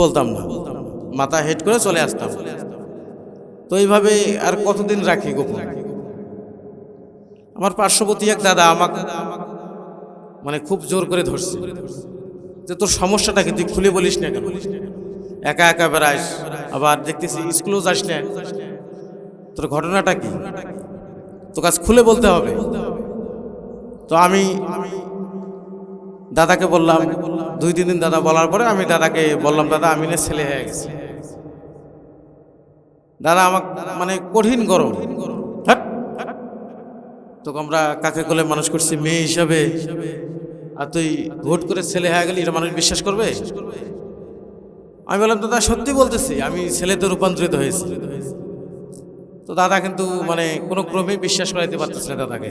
বলতাম না। মাথা হেড করে চলে আসতাম। তো এইভাবে আর কতদিন রাখি গোপন? আমার পার্শ্ববর্তী এক দাদা আমাকে মানে খুব জোর করে ধরছে যে তোর সমস্যাটা কি তুই খুলে বলিস না কেন? একা একা বেড়াস আবার দেখতেছি স্কুলেও যাস না। তোর ঘটনাটা কি? তো কাজ খুলে বলতে হবে। তো আমি দাদাকে বললাম, দুই, তিন দিন দাদা বলার পরে আমি দাদাকে বললাম, দাদা, আমি না ছেলে হয়ে গেছি। দাদা, আমার মানে কঠিন গরম। তো আমরা কাকে কোলে মানুষ করছি? মেয়ে হিসাবে। আর তুই ভোট করে ছেলে হয়ে গেলি, এটা মানুষ বিশ্বাস করবে? আমি বললাম, দাদা, সত্যি বলতেছি, আমি ছেলেতে রূপান্তরিত হয়েছি। তো দাদা কিন্তু মানে কোনো ক্রমেই বিশ্বাস করাইতে পারতেছে না দাদাকে।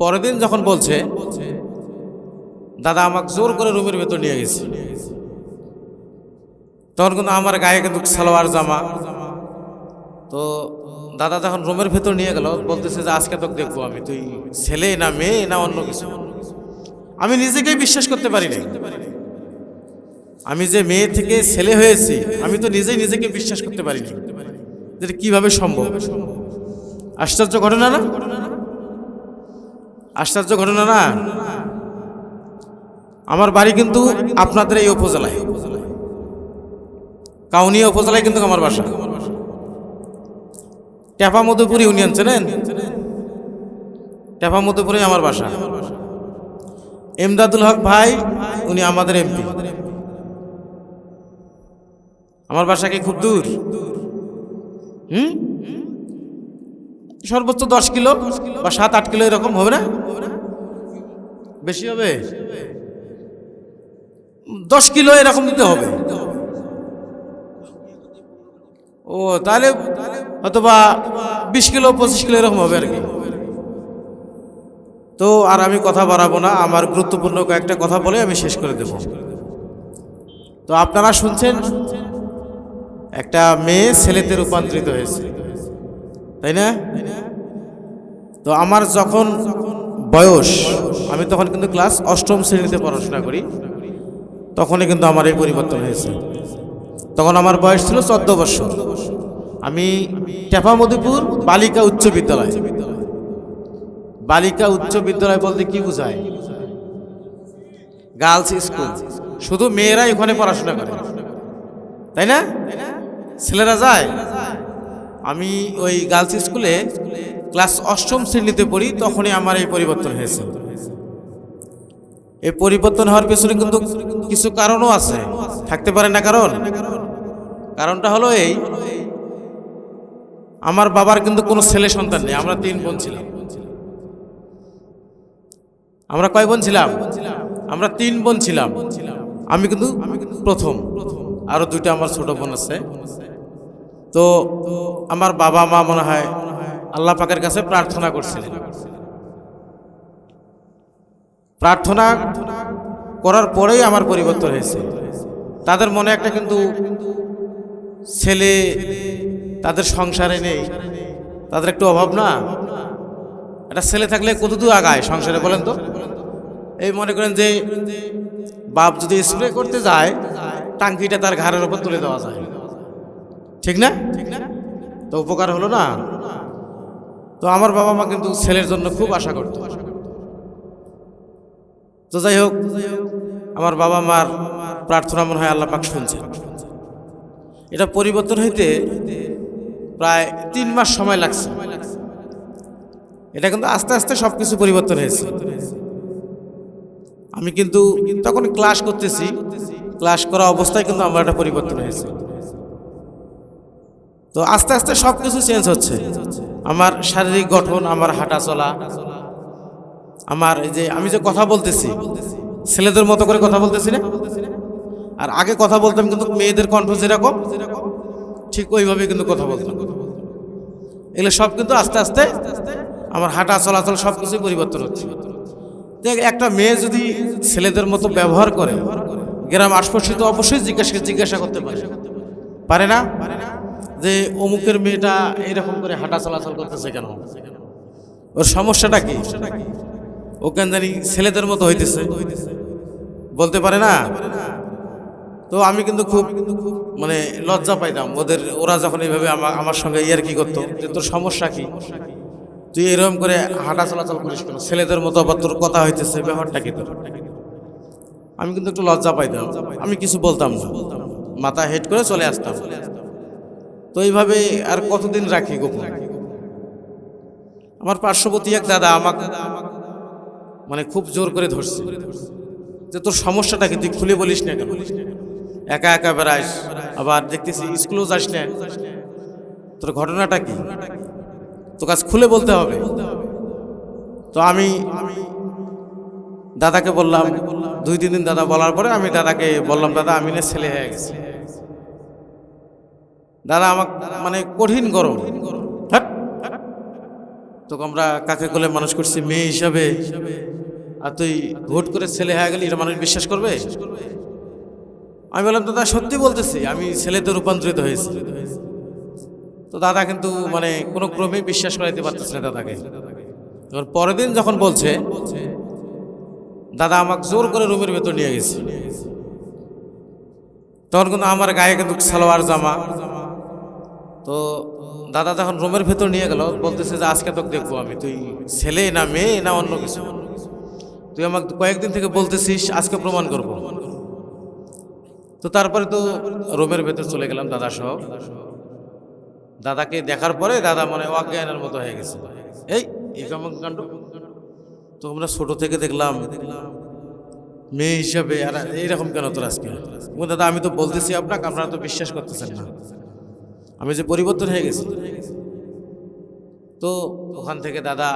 পরের দিন যখন বলছে দাদা আমাকে জোর করে রুমের ভেতর নিয়ে গেছে। তখন কিন্তু আমার গায়ে কিন্তু সালোয়ার জামা। তো দাদা যখন রুমের ভেতর নিয়ে গেল, বলতেছে যে আজকে তোকে দেখব আমি, তুই ছেলে না মেয়ে না অন্য কিছু। আমি নিজেকেই বিশ্বাস করতে পারি না আমি যে মেয়ে থেকে ছেলে হয়েছি, আমি তো নিজেই নিজেকে বিশ্বাস করতে পারি না যেটা কীভাবে সম্ভব। আশ্চর্য ঘটনা না? আশ্চর্য ঘটনা না? আমার বাড়ি কিন্তু আপনাদের এই উপজেলায়। কাউনিয়া উপজেলায় কিন্তু আমার বাসা। টেপা মধুপুর ইউনিয়ন, চেনেন? টেপা মধুপুরে আমার বাসা। এমদাদুল হক ভাই, উনি আমাদের এমপি। আমার বাসা কি খুব দূর? হুম? সর্বোচ্চ দশ কিলো বা সাত আট কিলো এরকম হবে না? বেশি হবে? দশ কিলো এরকম দিতে হবে। ও, তাহলে অথবা বিশ কিলো, পঁচিশ কিলো এরকম হবে আর কি। তো আর আমি কথা বাড়াবো না, আমার গুরুত্বপূর্ণ কয়েকটা কথা বলে আমি শেষ করে দেব। তো আপনারা শুনছেন, একটা মেয়ে ছেলেতে রূপান্তরিত হয়েছে, তাই না? তো আমার যখন বয়স, আমি তখন কিন্তু ক্লাস অষ্টম শ্রেণীতে পড়াশোনা করি। তখনই কিন্তু আমার এই পরিবর্তন হয়েছে। তখন আমার বয়স ছিল চোদ্দ বছর। আমি টেপামদিপুর বালিকা উচ্চ বিদ্যালয়। বালিকা উচ্চ বিদ্যালয় বলতে কি বোঝায়? Girls school. শুধু মেয়েরাই ওখানে পড়াশোনা করে। তাই না? ছেলেরা যায়। আমি ওই গার্লস স্কুলে ক্লাস অষ্টম শ্রেণীতে পড়ি, তখনই আমার এই পরিবর্তন হয়েছে। এই পরিবর্তন হওয়ার পেছনে কিন্তু কিছু কারণও আছে। থাকতে পারে না কারণ। কারণটা হলো এই, আমার বাবার কিন্তু কোনো ছেলে সন্তান নেই, আমরা তিন বোন ছিলাম। আমরা কয় বোন ছিলাম? আমরা তিন বোন ছিলাম। আমি কিন্তু প্রথম। আরও দুইটা আমার ছোট বোন আছে। তো আমার বাবা মা মনে হয় আল্লাহ পাকের কাছে প্রার্থনা করছিলেন। প্রার্থনা করার পরেই আমার পরিবর্তন হয়েছে। তাদের মনে একটা কিন্তু ছেলে, তাদের সংসারে নেই, তাদের একটু অভাব না? একটা ছেলে থাকলে কতদূর আগায় সংসারে বলেন তো? এই মনে করেন যে বাপ যদি স্প্রে করতে যায়, টাঙ্কিটা তার ঘাড়ের ওপর তুলে দেওয়া যায়। ঠিক না? তো উপকার হলো না? তো আমার বাবা মা কিন্তু ছেলের জন্য খুব আশা করত। তো যাই হোক, আমার বাবা মার প্রার্থনা মনে হয় আল্লাহ পাক শুনছে এটা পরিবর্তন হইতে প্রায় তিন মাস সময় লাগছে। এটা কিন্তু আস্তে আস্তে সব কিছু পরিবর্তন হয়েছে। আমি কিন্তু তখন ক্লাস করতেছি, ক্লাস করা অবস্থায় কিন্তু আমার একটা পরিবর্তন হয়েছে। তো আস্তে আস্তে সব কিছু চেঞ্জ হচ্ছে। আমার শারীরিক গঠন, আমার হাঁটা চলা আমার এই যে আমি যে কথা বলতেছি, ছেলেদের মতো করে কথা বলতেছি না? আর আগে কথা বলতাম কিন্তু মেয়েদের কণ্ঠ যেরকম, ঠিক ওইভাবে কিন্তু কথা বলতাম। এগুলো সব কিন্তু আস্তে আস্তে আমার হাঁটা, চলাচল সব কিছুই পরিবর্তন হচ্ছে। দেখ, একটা মেয়ে যদি ছেলেদের মতো ব্যবহার করে, গ্রাম আশপাশে তো অবশ্যই জিজ্ঞাসা জিজ্ঞাসা করতে পারে। পারে না? যে অমুকের মেয়েটা এরকম করে হাঁটা, চলাচল করতেছে কেন? ওর সমস্যাটা কি? ও কেন জানি ছেলেদের মতো হইতেছে। বলতে পারে না? তো আমি কিন্তু খুব মানে লজ্জা পাইতাম ওদের, ওরা যখন এইভাবে আমার আমার সঙ্গে ইয়ার কি করতো? যে তোর সমস্যা কি? তুই এরকম করে হাঁটা চলাচল করিস কেন? ছেলেদের মতো আবার তোর কথা হইতেছে, ব্যাপারটা কি তোর? আমি কিন্তু একটু লজ্জা পাইতাম। আমি কিছু বলতাম না। মাথা হেড করে চলে আসতাম। তো এইভাবে আর কতদিন রাখি গোপন? আমার পার্শ্ববর্তী এক দাদা আমাকে মানে খুব জোর করে ধরছে। যে তোর সমস্যাটা কি? তুই খুলে বলিস না কেন? একা একা বেড়াইস, আবার দেখতেছি স্কুলেও যাস না। তোর ঘটনাটা কি? তো কাজ খুলে বলতে হবে। তো আমি দাদাকে বললাম, দুই, তিন দিন দাদা বলার পরে আমি দাদাকে বললাম, দাদা, আমি না ছেলে হয়ে গেছি। দাদা, আমাকে মানে কঠিন গরম। হ্যাট। তোকে আমরা কাকে কোলে মানুষ করছি? মেয়ে হিসাবে। আর তুই ভোট করে ছেলে হয়ে গেলি, এটা মানুষ বিশ্বাস করবে? আমি বললাম, দাদা, সত্যি বলতেছি, আমি ছেলেতে রূপান্তরিত হয়েছি। তো দাদা কিন্তু মানে কোনো ক্রমেই বিশ্বাস করাইতে পারতেছে না দাদাকে। পরের দিন যখন বলছে, দাদা, আমাকে জোর করে রুমের ভেতর নিয়ে গেছে। তখন কিন্তু আমার গায়ে কিন্তু সালোয়ার জামা। তো দাদা যখন রুমের ভেতর নিয়ে গেল, বলতেছে যে, আজকে তোকে দেখব আমি, তুই ছেলে না মেয়ে না অন্য কিছু? তুই আমাকে কয়েকদিন থেকে বলতেছিস, আজকে প্রমাণ করব। তো তারপরে তো রুমের ভেতর চলে গেলাম দাদা সহ। দাদাকে দেখার পরে দাদা মানে অজ্ঞানের মতো হয়ে গেছে। এই কাণ্ড। তো আমরা ছোট থেকে দেখলাম, মেয়ে হিসাবে আর এইরকম কেন তোর আজকে? দাদা, আমি তো বলতেছি আপনাকে, আপনারা তো বিশ্বাস করতেছেন না। আমি যে পরিবর্তন হয়ে গেছি। তো ওখান থেকে দাদা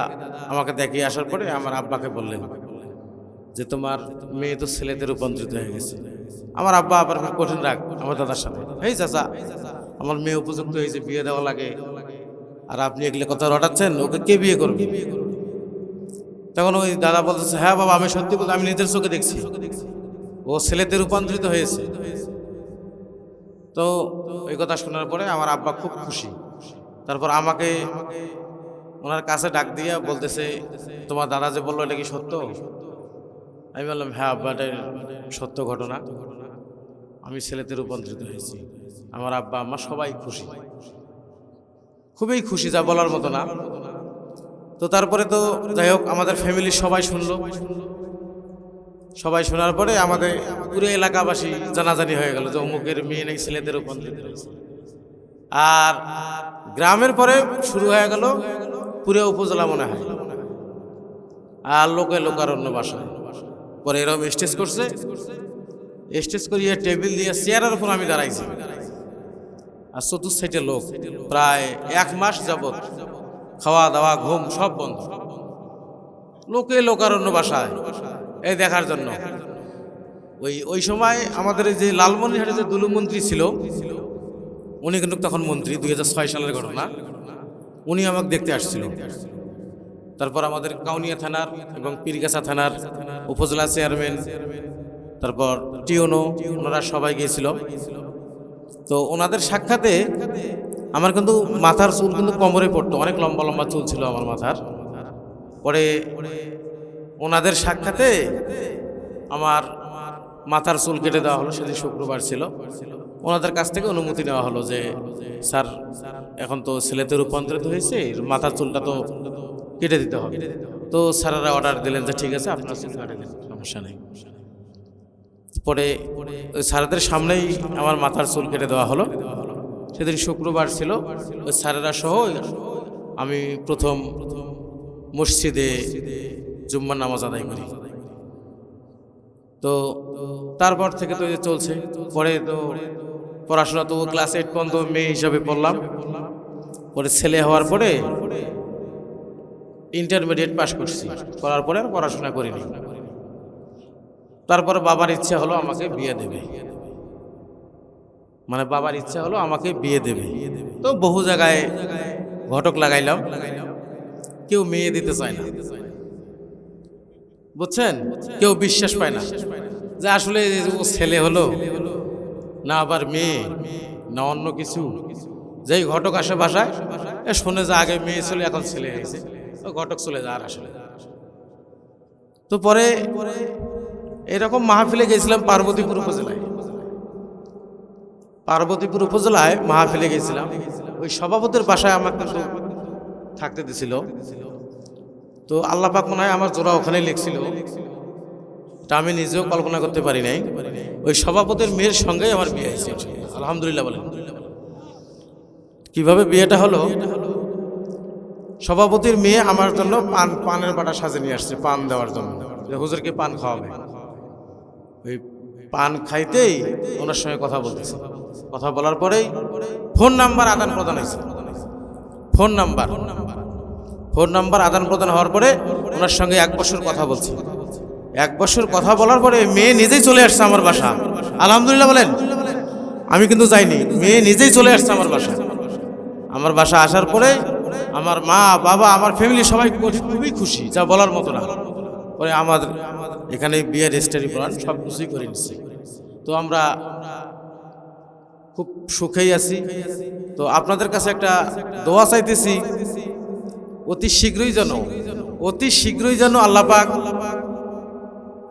আমাকে দেখিয়ে আসার পরে আমার আব্বাকে বললেন যে তোমার মেয়ে তো ছেলেতে রূপান্তরিত হয়ে গেছে। আমার আব্বা আবার কঠিন রাগ আমার দাদার সাথে। এই চাচা, আমার মেয়ে উপযুক্ত হয়েছে, বিয়ে দেওয়া লাগে। আর আপনি এগুলো কথা রটাচ্ছেন, ওকে কে বিয়ে করবে? তখন ওই দাদা বলতেছে হ্যাঁ বাবা, আমি সত্যি বলতে, আমি নিজের চোখে দেখছি। ও ছেলেতে রূপান্তরিত হয়েছে। তো ওই কথা শোনার পরে আমার আব্বা খুব খুশি। তারপর আমাকে ওনার কাছে ডাক দিয়ে বলতেছে, তোমার দাদা যে বলল এটা কি সত্য? আমি বললাম হ্যাঁ আব্বা, এটা সত্য ঘটনা। আমি ছেলেতে রূপান্তরিত হয়েছি। আমার আব্বা, আম্মা সবাই খুশি। খুবই খুশি, যা বলার মতো না। তো তারপরে তো যাই হোক, আমাদের ফ্যামিলির সবাই শুনলো। সবাই শোনার পরে আমাদের পুরো এলাকাবাসী জানাজানি হয়ে গেল যে অমুকের মেয়ে নাকি ছেলেদের রূপান্তরিত হয়েছে। আর গ্রামের পরে শুরু হয়ে গেল পুরো উপজেলা মনে হয়। আর লোকে লোকারণ্য বাসায় পরে এরকম স্টেজ করছে। স্টেজ করিয়ে টেবিল দিয়ে চেয়ারের উপর আমি দাঁড়াইছি। আর চতুর্থ সাইডে লোক। প্রায় এক মাস যাবত খাওয়া দাওয়া, ঘুম সব বন্ধ। লোকে লোকারণ্য বাসায় এই দেখার জন্য। ওই ওই সময় আমাদের যে লালমনিরহাটে যে দুলু মন্ত্রী ছিল, উনি কিন্তু তখন মন্ত্রী, দুই হাজার ছয় সালের ঘটনা। উনি আমাকে দেখতে আসছিল। তারপর আমাদের কাউনিয়া থানার এবং পীরগাছা থানার উপজেলা চেয়ারম্যান, তারপর টিওনো, ওনারা সবাই গিয়েছিল। তো ওনাদের সাক্ষাতে আমার কিন্তু মাথার চুল কিন্তু কোমরে পড়তো, অনেক লম্বা লম্বা চুল ছিল আমার মাথার। পরে ওনাদের সাক্ষাতে আমার মাথার চুল কেটে দেওয়া হলো, সেদিন শুক্রবার ছিল। ওনাদের কাছ থেকে অনুমতি নেওয়া হলো যে, স্যার, এখন তো ছেলেতে রূপান্তরিত হয়েছে, মাথার চুলটা তো কেটে দিতে হবে। তো স্যারেরা অর্ডার দিলেন যে ঠিক আছে আপনার চুল কাটে দিন। সমস্যা নেই। পরে ওই স্যারদের সামনেই আমার মাথার চুল কেটে দেওয়া হলো। সেদিন শুক্রবার ছিল ওই স্যারেরা সহ আমি প্রথম মসজিদে জুম্মার নামাজ আদায় করি। তো তারপর থেকে তো চলছে। পরে তো পড়াশোনা তো ক্লাস এইট পর্যন্ত মেয়ে হিসাবে পড়লাম। পরে ছেলে হওয়ার পরে ইন্টারমিডিয়েট পাশ করছি। করার পরে আর পড়াশোনা করিনি। তারপরে বাবার ইচ্ছা হলো আমাকে বিয়ে দেবে। মানে বাবার ইচ্ছা হলো আমাকে বিয়ে দেবে। তো বহু জায়গায় ঘটক লাগাইলাম। কেউ মেয়ে দিতে চায় না। বুঝছেন? কেউ বিশ্বাস পায় না। যে আসলে ছেলে হলো, না আবার মেয়ে, না অন্য কিছু। যেই ঘটক আসে বাসায়, এ শুনে যে আগে মেয়ে ছিল, এখন ছেলে হয়েছে। ঘটক চলে যায় আর আসলে। তো পরে পরে এরকম মাহফিলে গেছিলাম পার্বতীপুর উপজেলায়। পার্বতীপুর উপজেলায় মাহফিলে গেছিলাম। ওই সভাপতির বাসায় আমার কিন্তু থাকতে দিছিল। তো আল্লাহ পাক মনে হয় আমার জোড়া ওখানে লিখছিল। এটা আমি নিজেও কল্পনা করতে পারি নাই। ওই সভাপতির মেয়ের সঙ্গেই আমার বিয়ে হয়েছে। আলহামদুলিল্লাহ বলেন কীভাবে বিয়েটা হলো হলো? সভাপতির মেয়ে আমার জন্য পান, পানের বাটা সাজে নিয়ে আসছে, পান দেওয়ার জন্য। হুজুরকে পান খাওয়াবে। ওই পান খাইতেই ওনার সঙ্গে কথা বলতেছে। কথা বলার পরেই ফোন নাম্বার আদান প্রদান হয়েছে। Phone number. ফোন নাম্বার আদান প্রদান হওয়ার পরে ওনার সঙ্গে এক বছর কথা বলছি। এক বছর কথা বলার পরে মেয়ে নিজেই চলে আসছে আমার বাসা। আলহামদুলিল্লাহ বলেন, আমি কিন্তু যাইনি। মেয়ে নিজেই চলে আসছে আমার বাসা। আমার বাসা আসার পরে আমার মা, বাবা, আমার ফ্যামিলি সবাই খুবই খুশি, যা বলার মতো না। পরে আমাদের এখানে বিয়ে রেজিস্ট্রি করান সব কিছুই করে নিচ্ছি তো আমরা খুব সুখেই আছি। তো আপনাদের কাছে একটা দোয়া চাইতেছি, অতি শীঘ্রই যেন, অতি শীঘ্রই যেন আল্লাহ পাক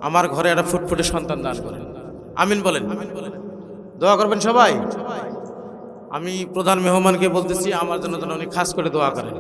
আমার ঘরে একটা ফুটফুটে সন্তান দান করেন। আমিন বলেন। দোয়া করবেন সবাই? আমি প্রধান মেহমানকে বলতেছি আমার জন্য অনেক খাস করে দোয়া করেন।